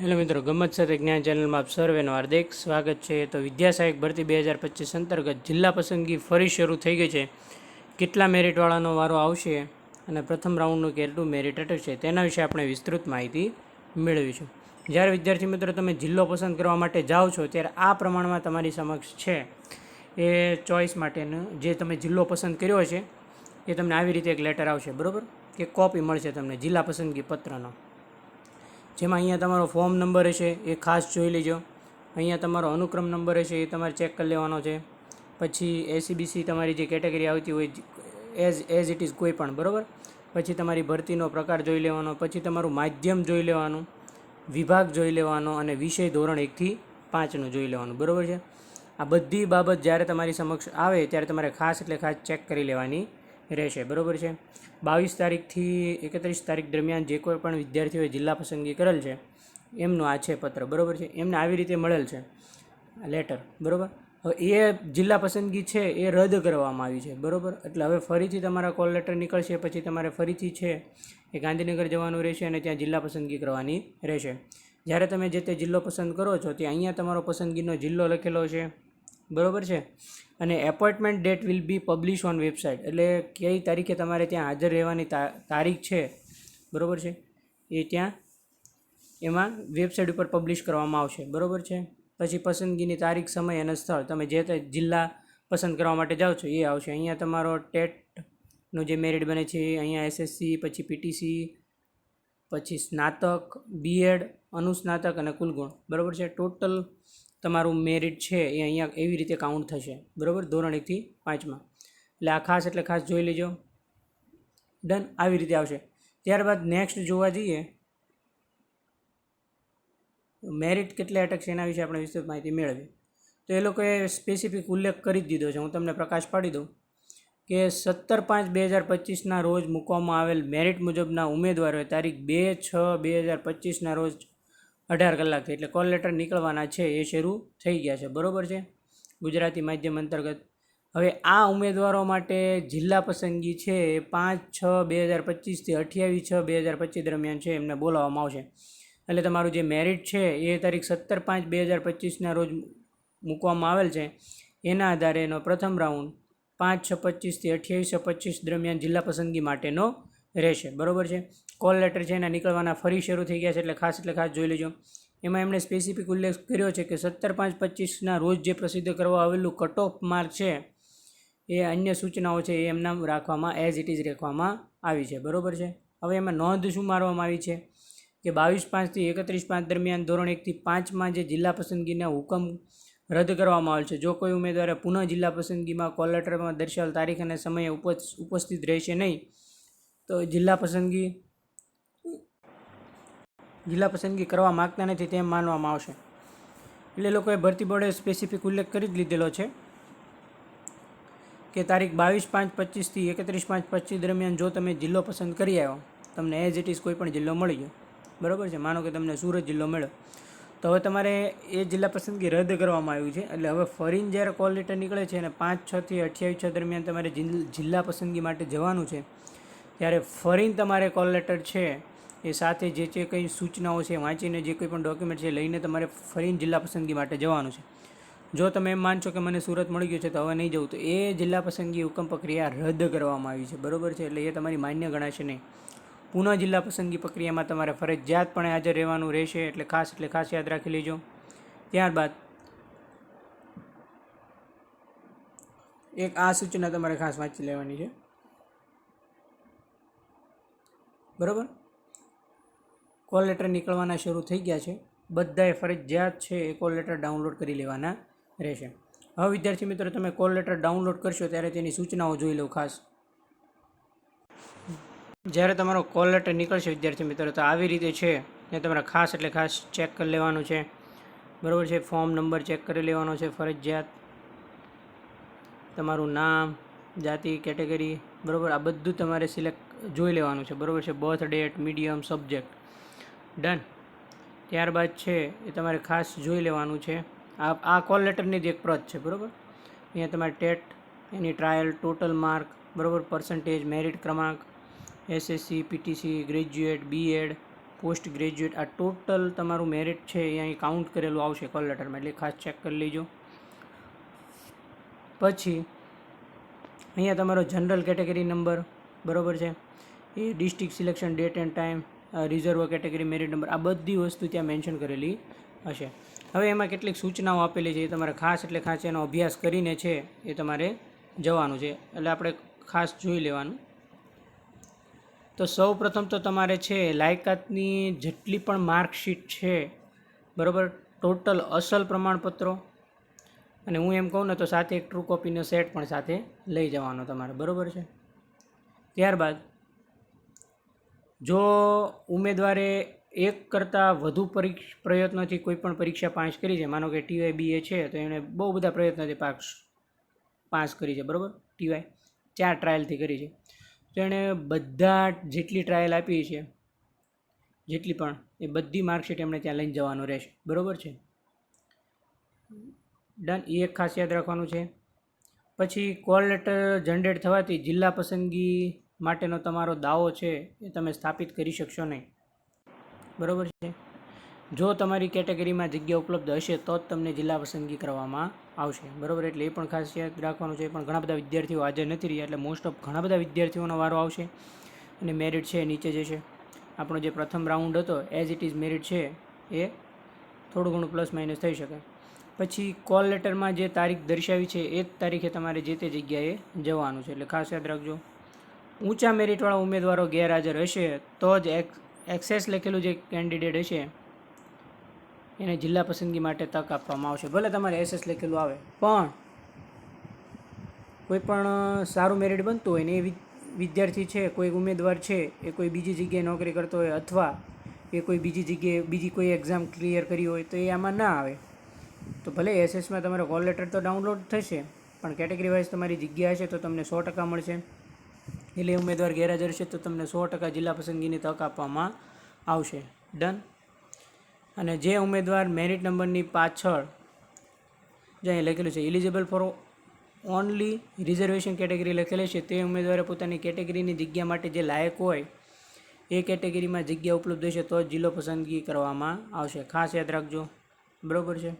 Hello મિત્રો ગમત સાથે જ્ઞાન ચેનલમાં આપ સર્વેનું હાર્દિક સ્વાગત છે. તો વિદ્યા સહાયક ભરતી બે હજાર પચીસ અંતર્ગત જિલ્લા પસંદગી ફરી શરૂ થઈ ગઈ છે. કેટલા મેરિટવાળાનો વારો આવશે અને પ્રથમ રાઉન્ડનું કેટલું મેરિટ અટકશે તેના વિશે આપણે વિસ્તૃત માહિતી મેળવીશું. જ્યારે વિદ્યાર્થી મિત્રો, તમે જિલ્લો પસંદ કરવા માટે જાઓ છો, ત્યારે આ પ્રમાણમાં તમારી સમક્ષ છે એ ચોઈસ માટેનું જે તમે જિલ્લો પસંદ કર્યો છે એ તમને આવી રીતે એક લેટર આવશે, બરાબર? કે કોપી મળશે તમને જિલ્લા પસંદગી પત્રનો. જેમાં અહીંયા તમારો ફોર્મ નંબર હશે, એ ખાસ જોઈ લેજો. અહીંયા તમારો અનુક્રમ નંબર હશે, એ તમારે ચેક કરી લેવાનો છે. પછી એસીબીસી તમારી જે કેટેગરી આવતી હોય, એઝ એઝ ઇટ ઇઝ કોઈ પણ, બરાબર? પછી તમારી ભરતીનો પ્રકાર જોઈ લેવાનો, પછી તમારું માધ્યમ જોઈ લેવાનું, વિભાગ જોઈ લેવાનો અને વિષય ધોરણ એકથી પાંચનું જોઈ લેવાનું, બરાબર છે? આ બધી બાબત જ્યારે તમારી સમક્ષ આવે, ત્યારે તમારે ખાસ એટલે ખાસ ચેક કરી લેવાની રહેશે. બરાબર છે? બાવીસ તારીખથી એકત્રીસ તારીખ દરમિયાન જે કોઈ પણ વિદ્યાર્થીઓએ જિલ્લા પસંદગી કરેલ છે, એમનું આ છે પત્ર. બરાબર છે? એમને આવી રીતે મળેલ છે. લેટર. બરાબર? હવે એ જિલ્લા પસંદગી છે એ રદ કરવામાં આવી છે. બરાબર? એટલે હવે ફરીથી તમારા કોલ લેટર નીકળશે, પછી તમારે ફરીથી છે એ ગાંધીનગર જવાનું રહેશે અને ત્યાં જિલ્લા પસંદગી કરવાની રહેશે. જ્યારે તમે જે તે જિલ્લો પસંદ કરો છો, ત્યાં અહીંયા તમારો પસંદગીનો જિલ્લો લખેલો છે. બરાબર છે? અને appointment date will be publish on website એટલે કઈ તારીખે તમારે ત્યાં હાજર રહેવાની તારીખ છે? બરાબર છે? એ ત્યાં એમાં વેબસાઇટ ઉપર પબ્લિશ કરવામાં આવશે. બરાબર છે? પછી પસંદગીની તારીખ, સમય અને સ્થળ. તમે જે તે જિલ્લા પસંદ કરવા માટે જાઓ છો, એ આવશે. અહીંયા તમારો ટેટનું જે મેરિટ બને છે અહીંયા એસએસસી પછી પીટીસી પછી સ્નાતક બીએડ અનુસ્નાતક અને કુલગુણ. બરાબર છે? ટોટલ તમારું મેરિટ છે એ અહીંયા એવી રીતે કાઉન્ટ થશે. બરાબર? ધોરણ એકથી પાંચમાં. એટલે આ ખાસ એટલે ખાસ જોઈ લેજો. ડન આવી રીતે આવશે. ત્યારબાદ નેક્સ્ટ જોવા જઈએ. મેરિટ કેટલે અટકશે એના વિશે આપણે વિસ્તૃત માહિતી મેળવી તો એ લોકોએ સ્પેસિફિક ઉલ્લેખ કરી જ દીધો છે. હું તમને પ્રકાશ પાડી દઉં કે સત્તર પાંચ બે હજાર પચીસના રોજ મૂકવામાં આવેલ મેરિટ મુજબના ઉમેદવારોએ તારીખ બે છ બે હજાર પચીસના રોજ અઢાર કલાકથી એટલે કોલ લેટર નીકળવાના છે એ શરૂ થઈ ગયા છે. બરાબર છે? ગુજરાતી માધ્યમ અંતર્ગત. હવે આ ઉમેદવારો માટે જિલ્લા પસંદગી છે એ પાંચ, છ, બે હજાર પચીસથી અઠ્યાવીસ, છ, બે હજાર પચીસ દરમિયાન છે એમને બોલાવવામાં આવશે. એટલે તમારું જે મેરિટ છે એ તારીખ સત્તર પાંચ, બે હજાર પચીસના રોજ મૂકવામાં આવેલ છે. એના આધારે એનો પ્રથમ રાઉન્ડ પાંચ, છ પચીસથી અઠ્યાવીસ, છ, પચીસ દરમિયાન જિલ્લા પસંદગી માટેનો રહેશે. બરાબર છે? કોલ લેટર છે એના નીકળવાના ફરી શરૂ થઈ ગયા છે, એટલે ખાસ એટલે ખાસ જોઈ લેજો. એમાં એમણે સ્પેસિફિક ઉલ્લેખ કર્યો છે કે સત્તર પાંચ પચીસના રોજ જે પ્રસિદ્ધ કરવા આવેલું કટ ઓફ માર્ક છે, એ અન્ય સૂચનાઓ છે એ એમના રાખવામાં એઝ ઇટ ઇઝ રાખવામાં આવી છે. બરાબર છે? હવે એમાં નોંધ શું મારવામાં આવી છે? કે બાવીસ પાંચથી એકત્રીસ પાંચ દરમિયાન ધોરણ એકથી પાંચમાં જે જિલ્લા પસંદગીના હુકમ રદ કરવામાં આવેલ છે. જો કોઈ ઉમેદવારે પુનઃ જિલ્લા પસંદગીમાં કોલ લેટરમાં દર્શાવેલ તારીખ અને સમયે ઉપસ, ઉપસ્થિત રહેશે નહીં તો જિલ્લા પસંદગી જિલ્લા પસંદગી કરવા માગતા નથી તેમ માનવામાં આવશે. એટલે લોકોએ ભરતી બોર્ડે સ્પેસિફિક ઉલ્લેખ કરી જ લીધેલો છે કે તારીખ બાવીસ પાંચ પચીસથી એકત્રીસ પાંચ પચીસ દરમિયાન જો તમે જિલ્લો પસંદ કરી આવ્યો, તમને એઝ ઇટ ઇઝ કોઈ પણ જિલ્લો મળી ગયો. બરાબર છે? માનો કે તમને સુરત જિલ્લો મળ્યો. તો હવે તમારે એ જિલ્લા પસંદગી રદ કરવામાં આવ્યું છે. એટલે હવે ફરીને જ્યારે કોલ લેટર નીકળે છે અને પાંચ છથી અઠ્યાવીસ છ દરમિયાન તમારે જિલ્લા પસંદગી માટે જવાનું છે ત્યારે ફરીને તમારે કોલ લેટર છે, એ સાથે જે જે કંઈ સૂચનાઓ છે, વાંચીને જે કોઈ પણ ડોક્યુમેન્ટ છે, લઈને તમારે ફરીને જિલ્લા પસંદગી માટે જવાનું છે. જો તમે એમ માનશો કે મને સુરત મળી ગયું છે, તો હવે નહીં જવું. તો એ જિલ્લા પસંદગી હુકમ પ્રક્રિયા રદ કરવામાં આવી છે. બરાબર છે? એટલે એ તમારી માન્ય ગણાશે નહીં. પુનઃ જિલ્લા પસંદગી પ્રક્રિયામાં તમારે ફરજિયાતપણે હાજર રહેવાનું રહેશે, એટલે ખાસ એટલે ખાસ યાદ રાખી લેજો. ત્યારબાદ, એક આ સૂચના તમારે ખાસ વાંચી લેવાની છે. બરાબર? કોલ લેટર નીકળવાના શરૂ થઈ ગયા છે. બધાએ ફરજિયાત છે એ કોલ લેટર ડાઉનલોડ કરી લેવાના રહેશે. હવે વિદ્યાર્થી મિત્રો, તમે કોલ લેટર ડાઉનલોડ કરશો ત્યારે તેની સૂચનાઓ જોઈ લો ખાસ. જ્યારે તમારો કોલ લેટર નીકળશે વિદ્યાર્થી મિત્રો, તો આવી રીતે છે એ તમારે ખાસ એટલે ખાસ ચેક કરી લેવાનું છે. બરાબર છે? ફોર્મ નંબર ચેક કરી લેવાનો છે ફરજિયાત. તમારું નામ, જાતિ, કેટેગરી, બરાબર? આ બધું તમારે સિલેક્ટ જોઈ લેવાનું છે. બરાબર છે? Birth date, medium subject. Done. ત્યારબાદ છે, એ તમારે ખાસ જોઈ લેવાનું છે. આ આ કોલ લેટરની જ એક પ્રત છે, બરાબર? અહીંયા તમારે ટેટ, એની ટ્રાયલ, ટોટલ માર્ક, બરાબર? પર્સન્ટેજ, મેરિટ ક્રમાંક, SSC, PTC, graduate, BEd, post graduate, આ ટોટલ તમારું મેરિટ છે, એ અહીં કાઉન્ટ કરેલું આવશે કોલ લેટરમાં. એટલે ખાસ ચેક કરી લેજો. પછી, અહીંયા તમારો જનરલ કેટેગરી નંબર, બરોબર છે? એ district selection date and time reserve category merit number આ બધી વસ્તુ ત્યાં મેન્શન કરેલી હશે. હવે એમાં કેટલીક સૂચનાઓ આપેલી છે, એ તમારે ખાસ એટલે ખાસ એનો અભ્યાસ કરીને છે, એ તમારે જવાનું છે. એટલે આપણે ખાસ જોઈ લેવાનું. તો સૌ પ્રથમ તો તમારે છે, લાયકાતની જેટલી પણ માર્કશીટ છે, બરાબર, ટોટલ અસલ પ્રમાણપત્રો, અને હું એમ કહું ને તો સાથે એક ટ્રુ કોપીનો સેટ પણ સાથે લઈ જવાનો તમારે, બરાબર છે? ત્યારબાદ જો ઉમેદવારે એક કરતાં વધુ પરીક્ષ, પ્રયત્નોથી કોઈ પણ પરીક્ષા પાસ કરી છે, માનો કે ટીવાય બીએ છે, તો એણે બહુ બધા પ્રયત્નોથી પાસ પાસ કરી છે, બરાબર? ટીવાય ચાર ટ્રાયલથી કરી છે. તો એણે બધા જેટલી ટ્રાયલ આપી છે, જેટલી પણ, એ બધી માર્કશીટ એમણે ત્યાં લઈને જવાનું રહેશે, બરાબર છે? ડન એ એક ખાસ યાદ રાખવાનું છે. પછી કોલ લેટર જનરેટ થવાથી જિલ્લા પસંદગી માટેનો તમારો દાવો છે એ તમે સ્થાપિત કરી શકશો નહીં. બરાબર છે? જો તમારી કેટેગરીમાં જગ્યા ઉપલબ્ધ હશે, તો જ તમને જિલ્લા પસંદગી કરવામાં આવશે. બરાબર? એટલે એ પણ ખાસ યાદ રાખવાનું છે. પણ ઘણા બધા વિદ્યાર્થીઓ હાજર નથી રહ્યા, એટલે મોસ્ટ ઓફ ઘણા બધા વિદ્યાર્થીઓનો વારો આવશે અને મેરિટ છે નીચે જશે. આપણો જે પ્રથમ રાઉન્ડ હતો એઝ ઇટ ઇઝ મેરિટ છે, એ થોડું ઘણું પ્લસ માઇનસ થઈ શકે. પછી કોલ લેટરમાં જે તારીખ દર્શાવી છે, એ જ તારીખે તમારે જે તે જગ્યાએ જવાનું છે. એટલે ખાસ યાદ રાખજો. ઊંચા મેરિટવાળા ઉમેદવારો ગેરહાજર હશે, તો જ એક્સ, એક્સેસ લખેલું જે કેન્ડિડેટ હશે, એને જિલ્લા પસંદગી માટે તક આપવામાં આવશે. ભલે તમારે એસએસ લખેલું આવે, પણ કોઈ પણ સારું મેરિટ બનતું હોય ને એ વિદ્યાર્થી છે, કોઈ ઉમેદવાર છે, એ કોઈ બીજી જગ્યાએ નોકરી કરતો હોય અથવા એ કોઈ બીજી જગ્યાએ, બીજી કોઈ એક્ઝામ ક્લિયર કરી હોય તો એ આમાં ના આવે. તો ભલે એસએસમાં તમારો કોલ લેટર તો ડાઉનલોડ થશે, પણ કેટેગરી વાઇઝ તમારી જગ્યા હશે તો તમને સો ટકા મળશે. એ ઉમેદવાર ગેરહાજર છે તો તમને સો ટકા જિલ્લા પસંદગીની તક આપવામાં આવશે. ડન અને જે ઉમેદવાર મેરિટ નંબરની પાછળ જે અહીં લખેલું છે eligible for only reservation category લખેલી છે, તે ઉમેદવારે પોતાની કેટેગરીની જગ્યા માટે જે લાયક હોય, એ કેટેગરીમાં જગ્યા ઉપલબ્ધ હશે તો જિલ્લો પસંદગી કરવામાં આવશે. ખાસ યાદ રાખજો. બરાબર છે?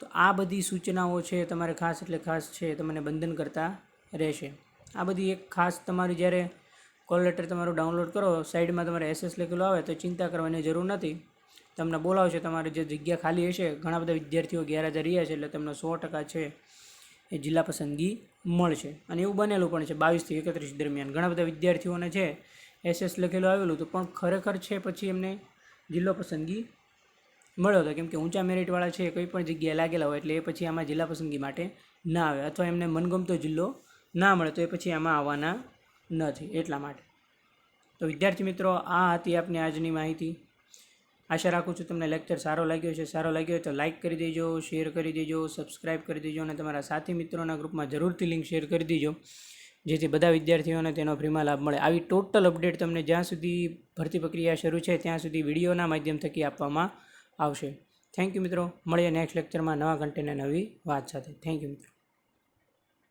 તો આ બધી સૂચનાઓ છે, તમારે ખાસ એટલે ખાસ છે, તમને બંધન કરતા રહેશે. આ બધી એક ખાસ તમારી જ્યારે કોલ લેટર તમારું ડાઉનલોડ કરો, સાઈડમાં તમારે એસએસ લખેલું આવે તો ચિંતા કરવાની જરૂર નથી. તમને બોલાવશે, તમારી જે જગ્યા ખાલી હશે, ઘણા બધા વિદ્યાર્થીઓ ગેરહાજર રહ્યા છે એટલે તમને સો ટકા છે એ જિલ્લા પસંદગી મળશે. અને એવું બનેલું પણ છે, બાવીસથી એકત્રીસ દરમિયાન. ઘણા બધા વિદ્યાર્થીઓને છે એસએસ લખેલું આવેલું હતું પણ ખરેખર છે પછી એમને જિલ્લો પસંદગી મળ્યો હતો. કેમ કે ઊંચા મેરિટવાળા છે, કોઈ પણ જગ્યાએ લાગેલા હોય એટલે એ પછી આમાં જિલ્લા પસંદગી માટે ના આવે. અથવા એમને મનગમતો જિલ્લો ના મળે તો એ પછી આમાં આવવાના નથી એટલા માટે. તો વિદ્યાર્થી મિત્રો, આ હતી આપની આજની માહિતી. આશા રાખું છું તમને લેક્ચર સારો લાગ્યો છે સારો લાગ્યો હોય તો લાઇક કરી દેજો, શેર કરી દેજો, સબસ્ક્રાઇબ કરી દેજો અને તમારા સાથી મિત્રોના ગ્રુપમાં જરૂરથી લિંક શેર કરી દેજો. જેથી બધા વિદ્યાર્થીઓને તેનો ફ્રીમાં લાભ મળે. આવી ટોટલ અપડેટ તમને જ્યાં સુધી ભરતી પ્રક્રિયા શરૂ છે, ત્યાં સુધી વિડીયોના માધ્યમ થકી આપવામાં આવશે. થેન્ક યુ મિત્રો. મળીએ નેક્સ્ટ લેક્ચરમાં નવા કન્ટેન્ટ નવી વાત સાથે. થેન્ક યુ મિત્રો.